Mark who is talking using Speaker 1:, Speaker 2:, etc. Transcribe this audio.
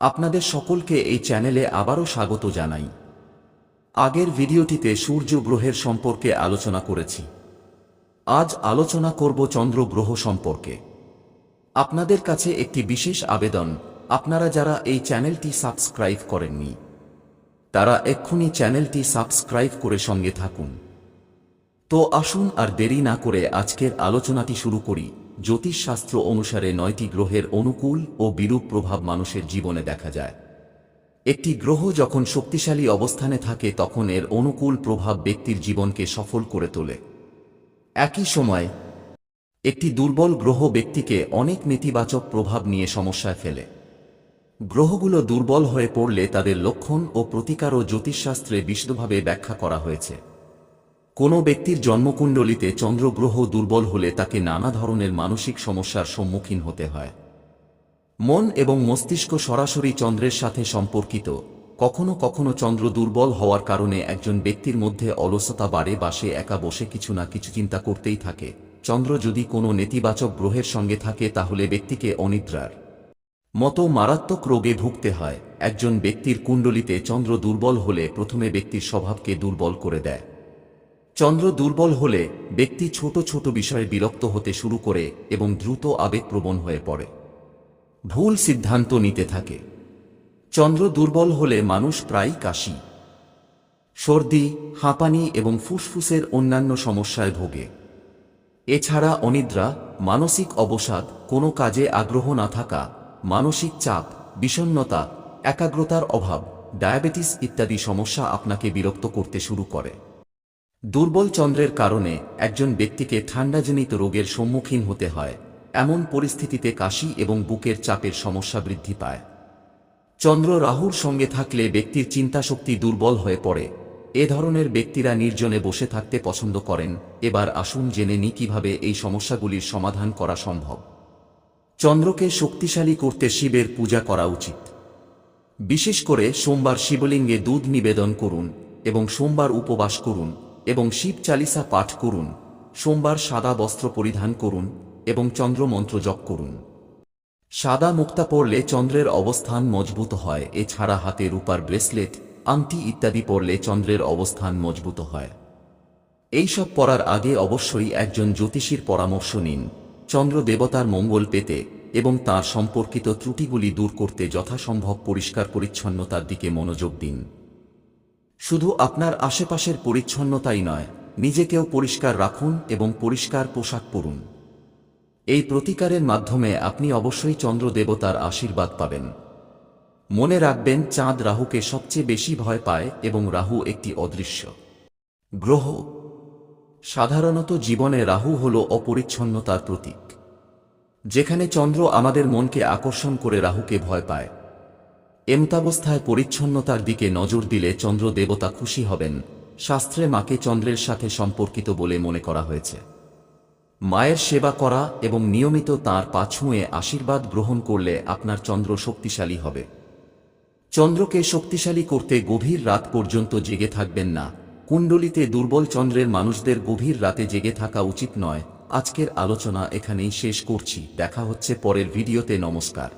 Speaker 1: আপনাদের সকলকে এই চ্যানেলে আবারও স্বাগত জানাই। আগের ভিডিওটিতে সূর্য গ্রহের সম্পর্কে আলোচনা করেছি। আজ আলোচনা করব চন্দ্র গ্রহ সম্পর্কে। আপনাদের কাছে একটি বিশেষ আবেদন, আপনারা যারা এই চ্যানেলটি সাবস্ক্রাইব করেননি, তারা এক্ষুনি চ্যানেলটি সাবস্ক্রাইব করে সঙ্গে থাকুন। তো আসুন আর দেরি না করে আজকের আলোচনাটি শুরু করি। জ্যোতিষশাস্ত্র অনুসারে নয়টি গ্রহের অনুকূল ও বিরূপ প্রভাব মানুষের জীবনে দেখা যায়। একটি গ্রহ যখন শক্তিশালী অবস্থানে থাকে, তখন এর অনুকূল প্রভাব ব্যক্তির জীবনকে সফল করে তোলে। একই সময়, একটি দুর্বল গ্রহ ব্যক্তিকে অনেক নেতিবাচক প্রভাব নিয়ে সমস্যায় ফেলে। গ্রহগুলো দুর্বল হয়ে পড়লে তাদের লক্ষণ ও প্রতিকারও জ্যোতিষশাস্ত্রে বিশদভাবে ব্যাখ্যা করা হয়েছে। কোনো ব্যক্তির জন্মকুণ্ডলিতে চন্দ্রগ্রহ দুর্বল হলে তাকে নানা ধরনের মানসিক সমস্যার সম্মুখীন হতে হয়। মন এবং মস্তিষ্ক সরাসরি চন্দ্রের সাথে সম্পর্কিত। কখনো কখনো চন্দ্র দুর্বল হওয়ার কারণে একজন ব্যক্তির মধ্যে অলসতা বাড়ে বা সে একা বসে কিছু না কিছু চিন্তা করতেই থাকে। চন্দ্র যদি কোনো নেতিবাচক গ্রহের সঙ্গে থাকে তাহলে ব্যক্তিকে অনিদ্রার মতো মারাত্মক রোগে ভুগতে হয়। একজন ব্যক্তির কুণ্ডলিতে চন্দ্র দুর্বল হলে প্রথমে ব্যক্তির স্বভাবকে দুর্বল করে দেয়। চন্দ্র দুর্বল হলে ব্যক্তি ছোট ছোট বিষয়ে বিরক্ত হতে শুরু করে এবং দ্রুত আবেগপ্রবণ হয়ে পড়ে। ভুল সিদ্ধান্ত নিতে থাকে। চন্দ্র দুর্বল হলে মানুষ প্রায়ই কাশি, সর্দি, হাঁপানি এবং ফুসফুসের অন্যান্য সমস্যায় ভোগে। এছাড়া অনিদ্রা, মানসিক অবসাদ, কোনো কাজে আগ্রহ না থাকা, মানসিক চাপ বিষণ্নতা একাগ্রতার অভাব, ডায়াবেটিস ইত্যাদি সমস্যা আপনাকে বিরক্ত করতে শুরু করে। দুর্বল চন্দ্রের কারণে একজন ব্যক্তিকে ঠান্ডাজনিত রোগের সম্মুখীন হতে হয়, এমন পরিস্থিতিতে কাশি এবং বুকের চাপের সমস্যা বৃদ্ধি পায়। চন্দ্র রাহুর সঙ্গে থাকলে ব্যক্তির চিন্তাশক্তি দুর্বল হয়ে পড়ে। এ ধরনের ব্যক্তিরা নির্জনে বসে থাকতে পছন্দ করেন। এবার আসুন জেনে নি কীভাবে এই সমস্যাগুলির সমাধান করা সম্ভব। চন্দ্রকে শক্তিশালী করতে শিবের পূজা করা উচিত। বিশেষ করে সোমবার শিবলিঙ্গে দুধ নিবেদন করুন এবং সোমবার উপবাস করুন। এবং শিব চালিসা পাঠ করুন, সোমবার সাদা বস্ত্র পরিধান করুন এবং চন্দ্রমন্ত্র জপ করুন। সাদা মুক্তা পরলে চন্দ্রের অবস্থান মজবুত হয়, এছাড়া হাতে রূপার ব্রেসলেট, আংটি ইত্যাদি পরলে চন্দ্রের অবস্থান মজবুত হয়। এইসব পড়ার আগে অবশ্যই একজন জ্যোতিষীর পরামর্শ নিন, চন্দ্র দেবতার মঙ্গল পেতে এবং তার সম্পর্কিত ত্রুটিগুলি দূর করতে যথাসম্ভব পরিষ্কার পরিচ্ছন্নতার দিকে মনোযোগ দিন। শুধু আপনার আশেপাশের পরিচ্ছন্নতাই নয়, নিজেকেও পরিষ্কার রাখুন এবং পরিষ্কার পোশাক পরুন। এই প্রতিকারের মাধ্যমে আপনি অবশ্যই চন্দ্র দেবতার আশীর্বাদ পাবেন। মনে রাখবেন, চাঁদ রাহুকে সবচেয়ে বেশি ভয় পায় এবং রাহু একটি অদৃশ্য। গ্রহ। সাধারণত জীবনে রাহু হল অপরিচ্ছন্নতার প্রতীক। যেখানে চন্দ্র আমাদের মনকে আকর্ষণ করে রাহুকে ভয় পায়। এমতাবস্থায় পরিচ্ছন্নতার দিকে নজর দিলে চন্দ্র দেবতা খুশি হবেন। শাস্ত্রে মাকে চন্দ্রের সাথে সম্পর্কিত বলে মনে করা হয়েছে। মায়ের সেবা করা এবং নিয়মিত তাঁর পা ছুঁয়ে আশীর্বাদ গ্রহণ করলে আপনার চন্দ্র শক্তিশালী হবে। চন্দ্রকে শক্তিশালী করতে গভীর রাত পর্যন্ত জেগে থাকবেন না। কুণ্ডলিতে দুর্বল চন্দ্রের মানুষদের গভীর রাতে জেগে থাকা উচিত নয়। আজকের আলোচনা এখানেই শেষ করছি। দেখা হচ্ছে পরের ভিডিওতে। নমস্কার।